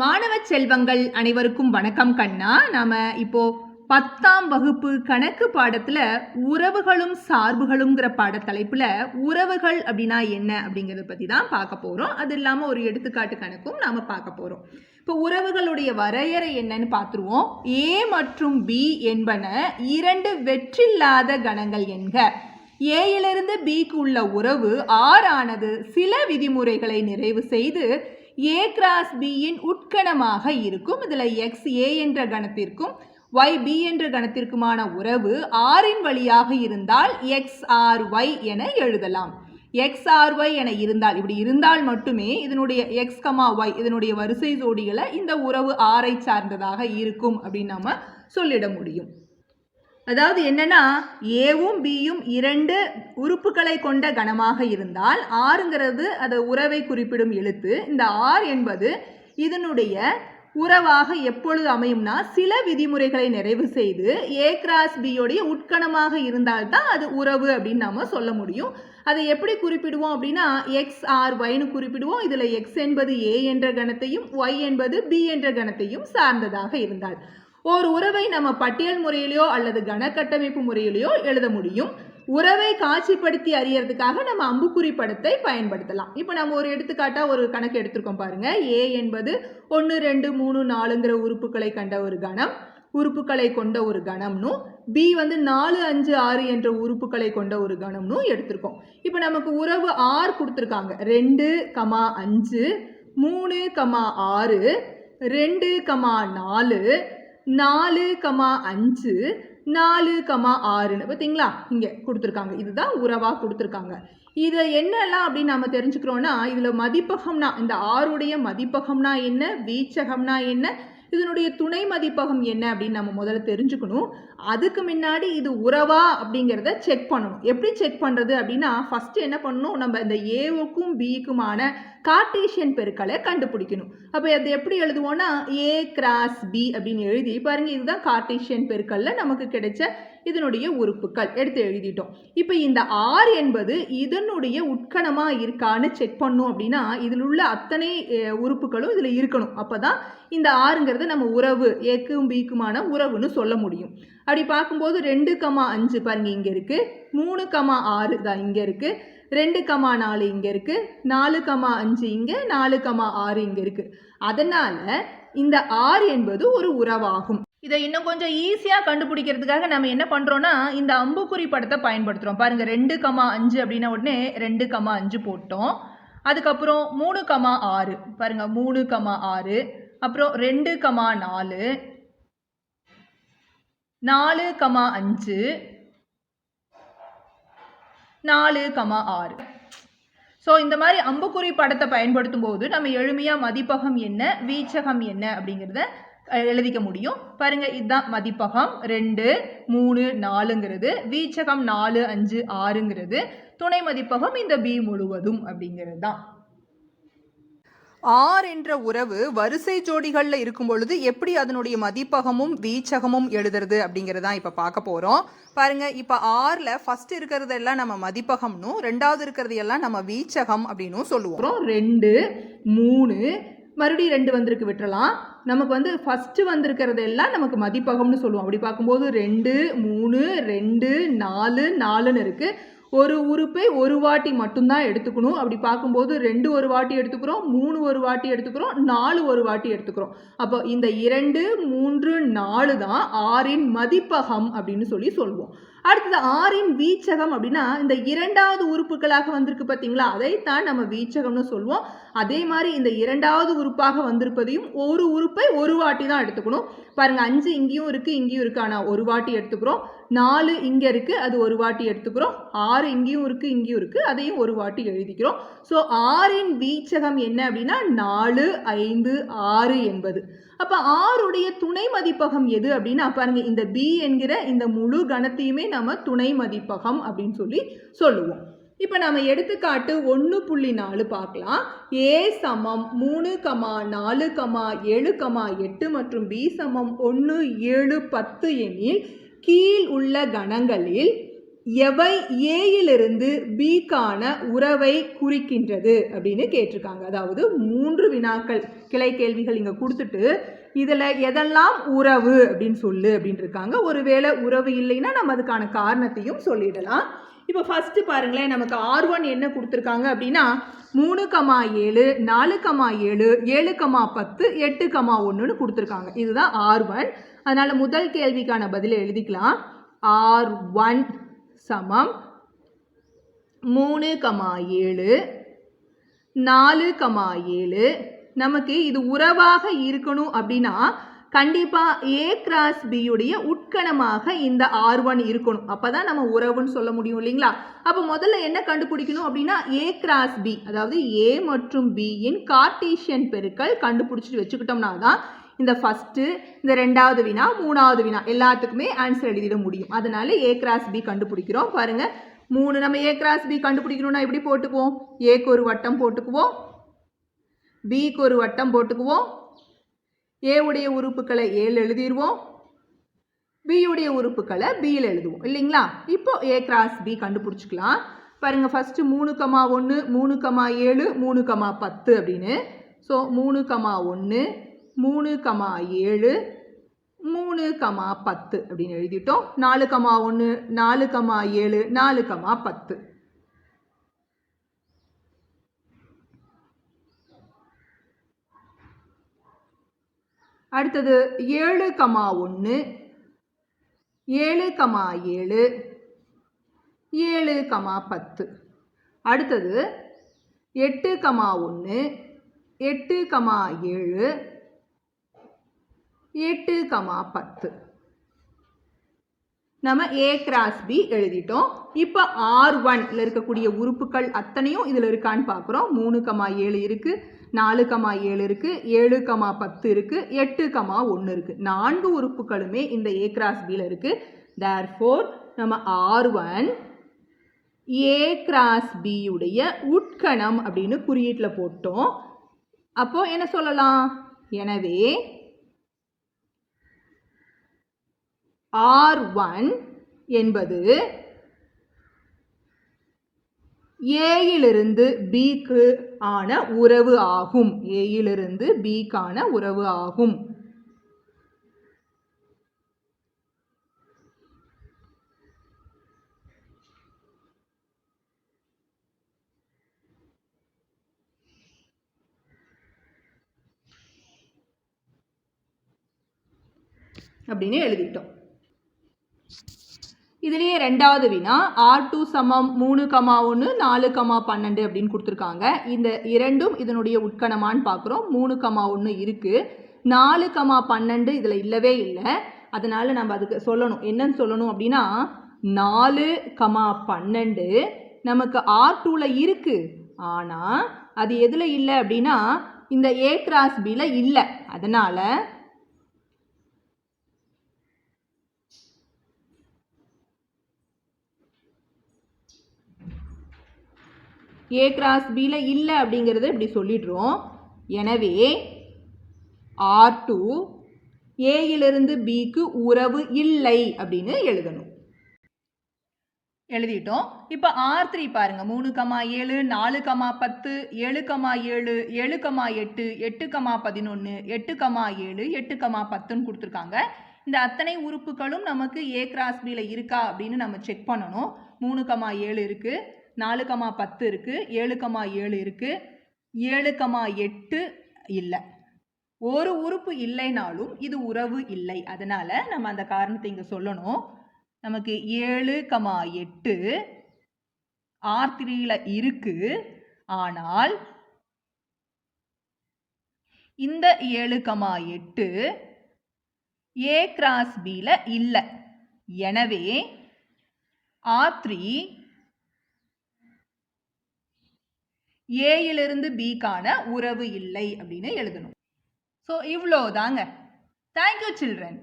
மாணவ செல்வங்கள் அனைவருக்கும் வணக்கம் கண்ணா. நாம இப்போ பத்தாம் வகுப்பு கணக்கு பாடத்துல உறவுகளும் சார்புகளுங்கிற பாடத்தலைப்புல உறவுகள் அப்படின்னா என்ன அப்படிங்கறத பத்தி தான் பார்க்க போறோம். அது இல்லாம ஒரு எடுத்துக்காட்டு கணக்கும் நாம பார்க்க போறோம். இப்போ உறவுகளுடைய வரையறை என்னன்னு பார்த்துருவோம். ஏ மற்றும் பி என்பன இரண்டு வெற்றில்லாத கணங்கள் என்க. ஏயிலிருந்து பிக்கு உள்ள உறவு ஆறானது சில விதிமுறைகளை நிறைவு செய்து ஏ கிராஸ் பியின் உட்கணமாக இருக்கும். இதில் எக்ஸ் ஏ என்ற கணத்திற்கும் ஒய் பி என்ற கணத்திற்குமான உறவு ஆரின் வழியாக இருந்தால் எக்ஸ் ஆர் ஒய் என எழுதலாம். எக்ஸ் ஆர் ஒய் என இருந்தால் இப்படி இருந்தால் மட்டுமே இதனுடைய எக்ஸ் கமா ஒய் இதனுடைய வரிசை ஜோடிகளை இந்த உறவு ஆரை சார்ந்ததாக இருக்கும் அப்படின்னு நம்ம சொல்லிட முடியும். அதாவது என்னன்னா ஏவும் பியும் இரண்டு உறுப்புகளை கொண்ட கணமாக இருந்தால் ஆறுங்கிறது அது உறவை குறிப்பிடும் எழுத்து. இந்த ஆர் என்பது இதனுடைய உறவாக எப்பொழுது அமையும்னா சில விதிமுறைகளை நிறைவு செய்து ஏ கிராஸ் பியோடைய உட்கணமாக இருந்தால்தான் அது உறவு அப்படின்னு நம்ம சொல்ல முடியும். அதை எப்படி குறிப்பிடுவோம் அப்படின்னா எக்ஸ் ஆர் ஒய்னு குறிப்பிடுவோம். இதில் எக்ஸ் என்பது ஏ என்ற கணத்தையும் ஒய் என்பது பி என்ற கணத்தையும் சார்ந்ததாக இருந்தால். ஒரு உறவை நம்ம பட்டியல் முறையிலையோ அல்லது கணக்கட்டமைப்பு முறையிலையோ எழுத முடியும். உறவை காட்சிப்படுத்தி அறியறதுக்காக நம்ம அம்புக்குறி படத்தை பயன்படுத்தலாம். இப்போ நம்ம ஒரு எடுத்துக்காட்டாக ஒரு கணக்கு எடுத்திருக்கோம் பாருங்க. ஏ என்பது ஒன்று ரெண்டு மூணு நாலுங்கிற உறுப்புகளை கண்ட ஒரு கணம் உறுப்புகளை கொண்ட ஒரு கணம்னும் பி வந்து நாலு அஞ்சு ஆறு என்ற உறுப்புகளை கொண்ட ஒரு கணம்னும் எடுத்திருக்கோம். இப்போ நமக்கு உறவு ஆறு கொடுத்துருக்காங்க. ரெண்டு கமா அஞ்சு மூணு கமா ஆறு ரெண்டு கமா நாலு நாலு கமா அஞ்சு நாலு கமா ஆறுன்னு. பார்த்தீங்களா? இங்கே கொடுத்துருக்காங்க. இதுதான் உறவாக கொடுத்துருக்காங்க. இதை என்னெல்லாம் அப்படின்னு நம்ம தெரிஞ்சுக்கிறோன்னா இதில் மதிப்பகம்னா இந்த ஆறுடைய மதிப்பகம்னா என்ன? வீச்சகம்னா என்ன? இதனுடைய துணை மதிப்பகம் என்ன அப்படின்னு நம்ம முதல்ல தெரிஞ்சுக்கணும். அதுக்கு முன்னாடி இது உறவா அப்படிங்கிறத செக் பண்ணணும். எப்படி செக் பண்ணுறது அப்படின்னா ஃபஸ்ட்டு என்ன பண்ணணும்? நம்ம இந்த ஏவுக்கும் பிக்குமான கார்டீஷியன் பெருக்களை கண்டுபிடிக்கணும். அப்போ அது எப்படி எழுதுவோம்னா ஏ கிராஸ் பி அப்படின்னு எழுதி பாருங்க இதுதான் கார்டீஷியன் பெருக்கல்ல நமக்கு கிடைச்ச இதனுடைய உறுப்புகள். எடுத்து எழுதிட்டோம். இப்போ இந்த ஆர் என்பது இதனுடைய உட்கணமாக இருக்கான்னு செக் பண்ணோம் அப்படின்னா இதில் உள்ள அத்தனை உறுப்புகளும் இதில் இருக்கணும். அப்போ தான் இந்த ஆறுங்கிறது நம்ம உறவு ஏக்கும் பிக்குமான உறவுன்னு சொல்ல முடியும். அப்படி பார்க்கும்போது ரெண்டு கமா அஞ்சு பாருங்க இங்கே இருக்கு. மூணு கமா ஆறு தான் இங்கே இருக்கு. ரெண்டு கமா நாலு இங்கே இருக்கு. நாலு கமா அஞ்சு இங்கே நாலு கமா ஆறு இங்கே இருக்கு. அதனால இந்த ஆறு என்பது ஒரு உறவாகும். இதை இன்னும் கொஞ்சம் ஈஸியாக கண்டுபிடிக்கிறதுக்காக நம்ம என்ன பண்ணுறோன்னா இந்த அம்புக்குறி படத்தை பயன்படுத்துகிறோம் பாருங்கள் ரெண்டு கமா அஞ்சு அப்படின்ன உடனே ரெண்டு கமா அஞ்சு போட்டோம். அதுக்கப்புறம் மூணு கமா ஆறு. பாருங்கள் மூணு கமா ஆறு. அப்புறம் ரெண்டு கமா நாலு. நாலு கமா அஞ்சு. நாலு கமா ஆறு. ஸோ இந்த மாதிரி அம்புக்குறி படத்தை பயன்படுத்தும் போது நம்ம எளிமையாக மதிப்பகம் என்ன வீச்சகம் என்ன அப்படிங்கிறத எழுதிக்க முடியும். பாருங்க இதுதான் மதிப்பகம். ரெண்டு மூணு நாலுங்கிறது. வீச்சகம் நாலு அஞ்சு ஆறுங்கிறது. துணை மதிப்பகம் இந்த பி முழுவதும் அப்படிங்கிறது தான். ஆர் என்ற உறவு வரிசை ஜோடிகளில் இருக்கும் பொழுது எப்படி அதனுடைய மதிப்பகமும் வீச்சகமும் எழுதுறது அப்படிங்கிறதா இப்போ பார்க்க போகிறோம் பாருங்க இப்போ ஆறில் ஃபர்ஸ்ட் இருக்கிறதெல்லாம் நம்ம மதிப்பகம்னும் ரெண்டாவது இருக்கிறது எல்லாம் நம்ம வீச்சகம் அப்படின்னும் சொல்லுவோம். ரெண்டு மூணு மறுபடியும் ரெண்டு வந்திருக்கு விட்டுறலாம். நமக்கு வந்து ஃபஸ்ட்டு வந்திருக்கிறது எல்லாம் நமக்கு மதிப்பகம்னு சொல்லுவோம். அப்படி பார்க்கும்போது ரெண்டு மூணு ரெண்டு நாலு நாலுன்னு இருக்குது ஒரு உறுப்பை ஒரு வாட்டி மட்டும்தான் எடுத்துக்கணும். அப்படி பார்க்கும்போது ரெண்டு ஒரு வாட்டி எடுத்துக்கிறோம் மூணு ஒரு வாட்டி எடுத்துக்கிறோம் நாலு ஒரு வாட்டி எடுத்துக்கிறோம். அப்போ இந்த இரண்டு மூன்று நாலு தான் ஆறின் மதிப்பகம் அப்படின்னு சொல்லி சொல்லுவோம் அடுத்தது ஆறின் வீச்சகம் அப்படின்னா இந்த இரண்டாவது உறுப்புகளாக வந்திருக்கு பார்த்தீங்களா? அதைத்தான் நம்ம வீச்சகம்னு சொல்லுவோம் அதே மாதிரி இந்த இரண்டாவது உறுப்பாக வந்திருப்பதையும் ஒரு உறுப்பை ஒரு வாட்டி தான் எடுத்துக்கணும். பாருங்க அஞ்சு இங்கேயும் இருக்குது இங்கேயும் இருக்கு. ஆனால் ஒரு வாட்டி எடுத்துக்கிறோம் நாலு இங்கே இருக்குது அது ஒரு வாட்டி எடுத்துக்கிறோம். ஆறு இங்கேயும் இருக்குது இங்கேயும் இருக்குது அதையும் ஒரு வாட்டி எழுதிக்கிறோம். ஸோ ஆறின் வீச்சகம் என்ன அப்படின்னா நாலு ஐந்து ஆறு என்பது. அப்போ ஆறுடைய துணை மதிப்பகம் எது அப்படின்னா பாருங்க இந்த பி என்கிற இந்த முழு கணத்தையுமே நம்ம துணை மதிப்பகம் அப்படின்னு சொல்லி சொல்லுவோம். இப்போ நம்ம எடுத்துக்காட்டு ஒன்று புள்ளி நாலு பார்க்கலாம். ஏ சமம் மூணு கமா நாலு கமா ஏழு கமா எட்டு மற்றும் பி சமம் ஒன்று ஏழு பத்து எனில் கீழ் உள்ள கணங்களில் எவை ஏயிலிருந்து பிக்கான உறவை குறிக்கின்றது அப்படின்னு கேட்டிருக்காங்க. அதாவது மூன்று வினாக்கள் கிளை கேள்விகள் இங்கே கொடுத்துட்டு இதில் எதெல்லாம் உறவு அப்படின்னு சொல்லு அப்படின்னு இருக்காங்க ஒருவேளை உறவு இல்லைன்னா நம்ம அதுக்கான காரணத்தையும் சொல்லிடலாம். இப்போ ஃபஸ்ட்டு பாருங்களேன் நமக்கு ஆர் ஒன் என்ன கொடுத்துருக்காங்க அப்படின்னா மூணு கமா ஏழு நாலு கமா ஏழு ஏழு கமா பத்து எட்டு கமா ஒன்றுன்னு கொடுத்துருக்காங்க. இதுதான் ஆர் ஒன் அதனால் முதல் கேள்விக்கான பதிலை எழுதிக்கலாம். ஆர் ஒன் சமம் மூணு கமா ஏழு நாலு கமா ஏழு. நமக்கு இது உறவாக இருக்கணும் அப்படின்னா கண்டிப்பாக ஏ கிராஸ் பியுடைய உட்கணமாக இந்த ஆர் ஒன் இருக்கணும். அப்போ தான் நம்ம உறவுன்னு சொல்ல முடியும் இல்லைங்களா? அப்போ முதல்ல என்ன கண்டுபிடிக்கணும் அப்படின்னா ஏ கிராஸ் பி அதாவது ஏ மற்றும் பியின் கார்டீஷியன் பெருக்கள் கண்டுபிடிச்சிட்டு வச்சுக்கிட்டோம்னா தான் இந்த ஃபஸ்ட்டு இந்த ரெண்டாவது வினா மூணாவது வினா எல்லாத்துக்குமே ஆன்சர் எழுதிட முடியும். அதனால ஏ கிராஸ் பி கண்டுபிடிக்கிறோம். பாருங்கள் மூணு நம்ம ஏ கிராஸ் பி கண்டுபிடிக்கணும்னா எப்படி போட்டுக்குவோம்? ஏக்கு ஒரு வட்டம் போட்டுக்குவோம். பிக்கு ஒரு வட்டம் போட்டுக்குவோம். ஏ உடைய உறுப்புகளை ஏழு எழுதிடுவோம் பியுடைய உறுப்புகளை பியில் எழுதுவோம். இல்லைங்களா? இப்போ ஏ கிராஸ் பி கண்டுபிடிச்சிக்கலாம். பாருங்கள் ஃபஸ்ட்டு மூணு கமா ஒன்று மூணு கமா ஏழு மூணு கமா பத்து அப்படின்னு. ஸோ மூணு கமா ஒன்று மூணு கமா ஏழு மூணு கமா பத்து அப்படின்னு எழுதிட்டோம். நாலு கமா ஒன்று நாலு கமா ஏழு நாலு கமா பத்து. அடுத்தது ஏழு கமா ஒன்று ஏழு கமா ஏழு ஏழு கமா பத்து. அடுத்தது எட்டு கமா ஒன்று எட்டு கமா ஏழு எட்டு கமா பத்து. நம்ம ஏ கிராஸ் பி எழுதிட்டோம். இப்போ ஆர் ஒன்ல இருக்கக்கூடிய உறுப்புகள் அத்தனையும் இதில் இருக்கான்னு பார்க்குறோம் மூணு கமா ஏழு இருக்குது நாலு கமா ஏழு இருக்குது ஏழு கமா பத்து இருக்குது எட்டு கமா ஒன்று இருக்குது நான்கு உறுப்புகளுமே இந்த ஏ கிராஸ் பியில் இருக்குது தேர் ஃபோர் நம்ம ஆர் ஒன் ஏ கிராஸ் பியுடைய உட்கணம் அப்படின்னு குறியீட்டில் போட்டோம். அப்போது என்ன சொல்லலாம்? எனவே ஆர் ஒன் என்பது ஏயிலிருந்து பிக்கு ஆன உறவு ஆகும். ஏயிலிருந்து பிக்கான உறவு ஆகும். அப்படின்னு எழுதிட்டோம். இதுலேயே ரெண்டாவது வினா ஆர் டூ சமம் மூணு கமா ஒன்று நாலு கமா பன்னெண்டு அப்படின்னு கொடுத்துருக்காங்க. இந்த இரண்டும் இதனுடைய உட்கணமான்னு பார்க்குறோம். மூணு கமா ஒன்று இருக்குது நாலு கமா பன்னெண்டு இதில் இல்லவே இல்லை. அதனால் நம்ம அதுக்கு சொல்லணும். என்னன்னு சொல்லணும் அப்படின்னா நாலு கமா பன்னெண்டு நமக்கு ஆர் டூவில் இருக்குது ஆனால் அது எதில் இல்லை அப்படின்னா இந்த ஏ கிராஸ் பியில் இல்லை. அதனால் ஏ கிராஸ் பியில் இல்லை அப்படிங்கிறத இப்படி சொல்லிடுறோம். எனவே ஆர் டூ ஏயிலிருந்து பிக்கு உறவு இல்லை அப்படின்னு எழுதணும். எழுதிட்டோம். இப்போ ஆர் த்ரீ பாருங்கள் மூணு கமா ஏழு நாலு கமா பத்து ஏழு கமா ஏழு ஏழு கமா எட்டு எட்டு கமா பதினொன்று எட்டு கமா ஏழு எட்டு கமா பத்துன்னு கொடுத்துருக்காங்க. இந்த அத்தனை உறுப்புகளும் நமக்கு ஏ கிராஸ் பியில் இருக்கா அப்படின்னு நம்ம செக் பண்ணணும். மூணு கமா ஏழு இருக்குது நாலு கமா பத்து இருக்குது ஏழு கமா ஏழு இருக்குது ஏழு கமா எட்டு இல்லை. ஒரு உறுப்பு இல்லைனாலும் இது உறவு இல்லை. அதனால் நம்ம அந்த காரணத்தை இங்கே சொல்லணும். நமக்கு ஏழு கமா எட்டு ஆர் த்ரீயில் இருக்குது ஆனால் இந்த ஏழு கமா எட்டு ஏ கிராஸ் பியில் இல்லை. எனவே ஆர் த்ரீ ஏயிலிருந்து பிக்கான உறவு இல்லை அப்படின்னு எழுதணும். ஸோ இவ்வளோ தாங்க தேங்க்யூ சில்ட்ரன்